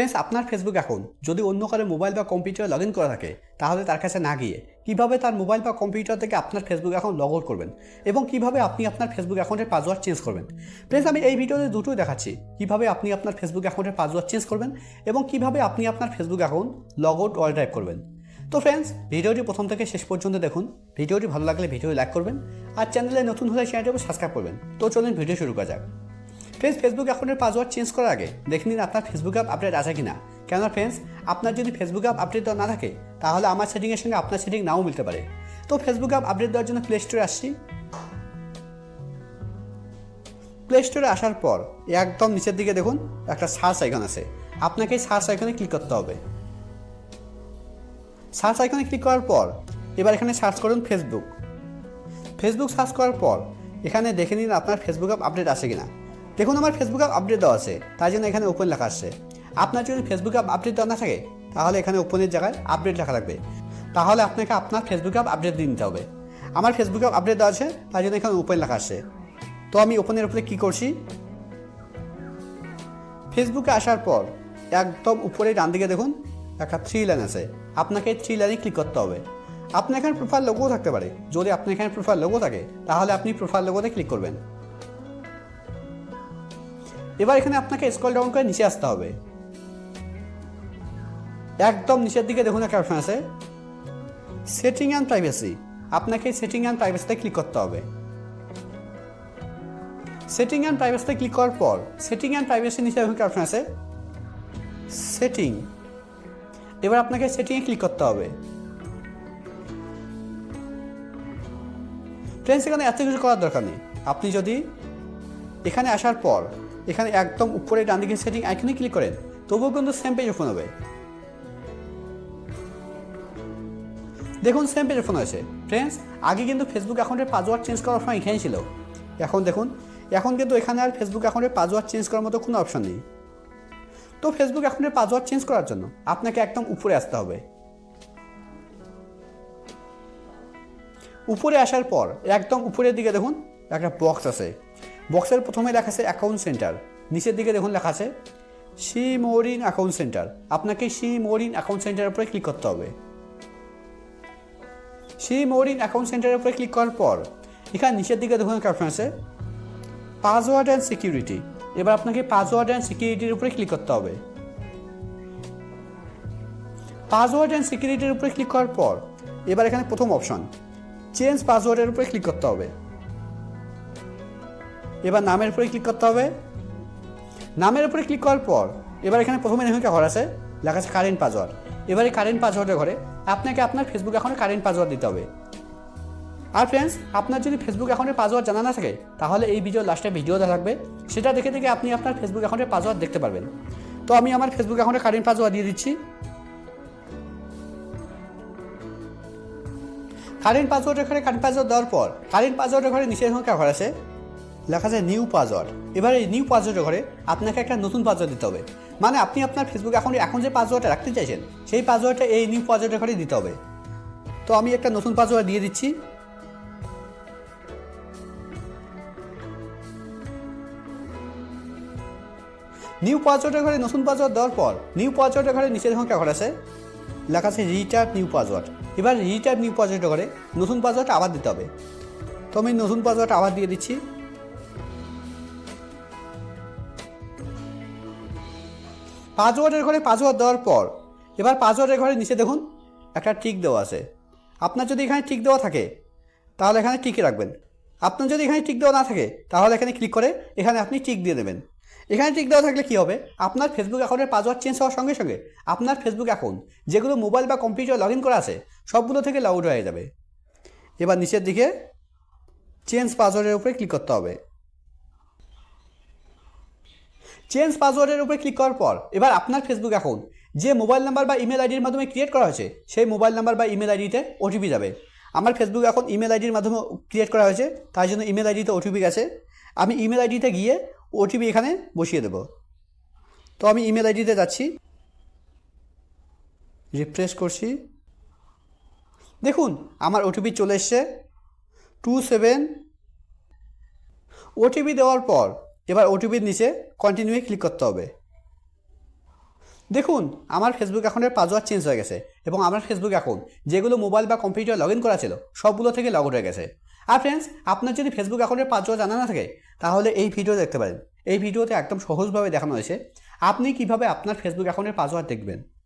Friends আপনার Facebook account যদি অন্য কারও মোবাইল বা কম্পিউটারে লগ ইন করা থাকে, তাহলে তার কাছে না গিয়ে কীভাবে তার মোবাইল বা কম্পিউটার থেকে আপনার ফেসবুক অ্যাকাউন্ট লগ আউট করবেন এবং কীভাবে আপনি আপনার ফেসবুক অ্যাকাউন্টের পাসওয়ার্ড চেঞ্জ করবেন? ফ্রেন্ডস আমি এই ভিডিওতে দুটোই দেখাচ্ছি। কীভাবে আপনি আপনার ফেসবুক অ্যাকাউন্টের পাসওয়ার্ড চেঞ্জ করবেন এবং কীভাবে আপনি আপনার Facebook account log out all drive করবেন। তো ফ্রেন্ডস ভিডিওটি প্রথম থেকে শেষ পর্যন্ত দেখুন। ভিডিওটি ভালো লাগলে ভিডিও লাইক করবেন। আর চ্যানেলে নতুন হলে চ্যানেলটি সাবস্ক্রাইব করবেন। তো চলুন ভিডিও শুরু করা যাক। ফ্রেন্ডস ফেসবুক অ্যাকাউন্টের পাসওয়ার্ড চেঞ্জ করার আগে দেখে নিন আপনার ফেসবুক অ্যাপ আপডেট আছে কিনা। কেননা ফ্রেন্ডস আপনার যদি ফেসবুক অ্যাপ আপডেট দেওয়া না থাকে, তাহলে আমার সেটিংয়ের সঙ্গে আপনার সেটিং নাও মিলতে পারে। তো ফেসবুক অ্যাপ আপডেট দেওয়ার জন্য প্লে স্টোরে আসছি। প্লে স্টোরে আসার পর একদম নিচের দিকে দেখুন, একটা সার্চ আইকন আছে। আপনাকে সার্চ আইকনে ক্লিক করতে হবে। সার্চ আইকনে ক্লিক করার পর এবার এখানে সার্চ করুন ফেসবুক ফেসবুক সার্চ করার পর এখানে দেখে নিন আপনার ফেসবুক অ্যাপ আপডেট আছে কিনা। দেখুন আমার ফেসবুক অ্যাপ আপডেট দেওয়া আছে, তাই জন্য এখানে ওপেন লেখা আসছে আপনার যদি ফেসবুক অ্যাপ আপডেট দেওয়া না থাকে, তাহলে এখানে ওপেনের জায়গায় আপডেট লেখা থাকবে তাহলে আপনাকে আপনার ফেসবুক অ্যাপ আপডেট দিয়ে নিতে হবে। আমার ফেসবুক অ্যাপ আপডেট দেওয়া আছে, তাই জন্য এখানে ওপেন লেখা আসছে তো আমি ওপেনের উপরে কী করছি? ফেসবুকে আসার পর, একদম উপরে ডান দিকে দেখুন, একটা থ্রি লাইন আছে। আপনাকে থ্রি লাইনে ক্লিক করতে হবে। আপনার এখানে প্রোফাইল লোগো থাকতে পারে। যদি আপনার এখানে প্রোফাইল লোগো থাকে, তাহলে আপনি প্রোফাইল লোগোতে ক্লিক করবেন। এবার এখানে আপনাকে স্ক্রল ডাউন করে নিচে আসতে হবে। একদম নিচের দিকে দেখুন একটা অপশন আছে। সেটিং অ্যান্ড প্রাইভেসি আপনাকে সেটিং অ্যান্ড প্রাইভেসিতে ক্লিক করতে হবে। সেটিং অ্যান্ড প্রাইভেসিতে ক্লিক করার পর সেটিং অ্যান্ড প্রাইভেসি নিচে দেখুন একটা অপশন আছে। সেটিং এবার আপনাকে সেটিংয়ে ক্লিক করতে হবে। ফ্রেন্ডস এখানে এত কিছু করার দরকার নেই। আপনি যদি এখানে আসার পর এখানে একদম উপরে ডান দিকে সেটিং আইকনে ক্লিক করেন, তবুও কিন্তু সেম পেজ ওপেন হবে। দেখুন সেম পেজ ওপেন হয়েছে। ফ্রেন্ডস আগে কিন্তু ফেসবুক অ্যাকাউন্টের পাসওয়ার্ড চেঞ্জ করার সময় এখানে ছিল। এখন দেখুন, এখন কিন্তু এখানে আর ফেসবুক অ্যাকাউন্টের পাসওয়ার্ড চেঞ্জ করার মতো কোনো অপশন নেই। তো ফেসবুক অ্যাকাউন্টের পাসওয়ার্ড চেঞ্জ করার জন্য আপনাকে একদম উপরে আসতে হবে। উপরে আসার পর একদম উপরের দিকে দেখুন, একটা বক্স আছে। বক্সের প্রথমে লেখা আছে অ্যাকাউন্ট সেন্টার নিচের দিকে দেখুন লেখা আছে see more in account centre আপনাকে সি মোরিন অ্যাকাউন্ট সেন্টারের উপরে ক্লিক করতে হবে। সি মোরিন অ্যাকাউন্ট সেন্টারের উপরে ক্লিক করার পর, এখানে নিচের দিকে দেখুন একটা অপশন আছে পাসওয়ার্ড অ্যান্ড সিকিউরিটি এবার আপনাকে পাসওয়ার্ড অ্যান্ড সিকিউরিটির উপরে ক্লিক করতে হবে। পাসওয়ার্ড অ্যান্ড সিকিউরিটির উপরে ক্লিক করার পর, এবার এখানে প্রথম অপশন চেঞ্জ পাসওয়ার্ডের উপরে ক্লিক করতে হবে। এবার নামের উপরে ক্লিক করতে হবে। নামের উপরে ক্লিক করার পর, এবার এখানে প্রথমে দেখুন ঘর আছে, লেখা আছে কারেন্ট পাসওয়ার্ড এবার এই কারেন্ট পাসওয়ার্ডের ঘরে আপনাকে আপনার ফেসবুক অ্যাকাউন্টে কারেন্ট পাসওয়ার্ড দিতে হবে। আর ফ্রেন্ডস আপনার যদি ফেসবুক অ্যাকাউন্টের পাসওয়ার্ড জানা না থাকে, তাহলে এই ভিডিও লাস্টে ভিডিও থাকবে। সেটা দেখে দেখে আপনি আপনার ফেসবুক অ্যাকাউন্টের পাসওয়ার্ড দেখতে পারবেন। তো আমি আমার ফেসবুক অ্যাকাউন্টে কারেন্ট পাসওয়ার্ড দিয়ে দিচ্ছি। কারেন্ট পাসওয়ার্ডের ঘরে কারেন্ট পাসওয়ার্ড দেওয়ার পর কারেন্ট পাসওয়ার্ডের ঘরে নিচের সংখ্যা ঘর আছে। লেখা আছে নিউ পাসওয়ার্ড এবার এই নিউ পাসওয়ার্ডের ঘরে আপনাকে একটা নতুন পাসওয়ার্ড দিতে হবে। মানে আপনি আপনার ফেসবুক অ্যাকাউন্টে এখন যে পাসওয়ার্ডটা রাখতে চাইছেন, সেই পাসওয়ার্ডটা এই নিউ পাসওয়ার্ডের ঘরে দিতে হবে। তো আমি একটা নতুন পাসওয়ার্ড দিয়ে দিচ্ছি। নিউ পাসওয়ার্ডের ঘরে নতুন পাসওয়ার্ড দেওয়ার পর, নিউ পাসওয়ার্ডের ঘরে নিচের সংখ্যা ঘর আছে। লেখা আছে রিটার্ন নিউ পাসওয়ার্ড এবার রিটার্ন নিউ পাসওয়ার্ডের ঘরে নতুন পাসওয়ার্ড আবার দিতে হবে। তো আমি নতুন পাসওয়ার্ড আবার দিয়ে দিচ্ছি। পাসওয়ার্ডের ঘরে পাসওয়ার্ড দেওয়ার পর, এবার পাসওয়ার্ডের ঘরে নিচে দেখুন, একটা টিক দেওয়া আছে। আপনার যদি এখানে টিক দেওয়া থাকে, তাহলে এখানে টিকে রাখবেন। আপনার যদি এখানে টিক দেওয়া না থাকে, তাহলে এখানে ক্লিক করে এখানে আপনি টিক দিয়ে দেবেন। এখানে টিক দেওয়া থাকলে কী হবে? আপনার ফেসবুক অ্যাকাউন্টের পাসওয়ার্ড চেঞ্জ হওয়ার সঙ্গে সঙ্গে আপনার ফেসবুক অ্যাকাউন্ট যেগুলো মোবাইল বা কম্পিউটার লগ ইন করা আছে, সবগুলো থেকে লগ হয়ে যাবে। এবার নিচের দিকে চেঞ্জ পাসওয়ার্ডের উপরে ক্লিক করতে হবে। চেঞ্জ পাসওয়ার্ডের উপরে ক্লিক করার পর, এবার আপনার ফেসবুক অ্যাকাউন্ট যে মোবাইল নাম্বার বা ইমেল আইডির মাধ্যমে ক্রিয়েট করা হয়েছে, সেই মোবাইল নাম্বার বা ইমেল আইডিতে ওটিপি যাবে। আমার ফেসবুক এখন ইমেল আইডির মাধ্যমে ক্রিয়েট করা হয়েছে তাই জন্য ইমেল আইডিতে ওটিপি গেছে। আমি ইমেল আইডিতে গিয়ে ওটিপি এখানে বসিয়ে দেব। তো আমি ইমেল আইডিতে যাচ্ছি। রিফ্রেশ করছি। দেখুন, আমার ওটিপি চলে এসছে। টু সেভেন ওটিপি দেওয়ার পর এবার ওটিপির নিচে কন্টিনিউয়ে ক্লিক করতে হবে। দেখুন, আমার ফেসবুক অ্যাকাউন্টের পাসওয়ার্ড চেঞ্জ হয়ে গেছে এবং আমার ফেসবুক অ্যাকাউন্ট যেগুলো মোবাইল বা কম্পিউটার লগ ইন করা ছিল, সবগুলো থেকে লগ হয়ে গেছে। আর ফ্রেন্ডস আপনার যদি ফেসবুক অ্যাকাউন্টের পাসওয়ার্ড জানা না থাকে, তাহলে এই ভিডিও দেখতে পারেন। এই ভিডিওতে একদম সহজভাবে দেখানো হয়েছে আপনি কীভাবে আপনার ফেসবুক অ্যাকাউন্টের পাসওয়ার্ড দেখবেন।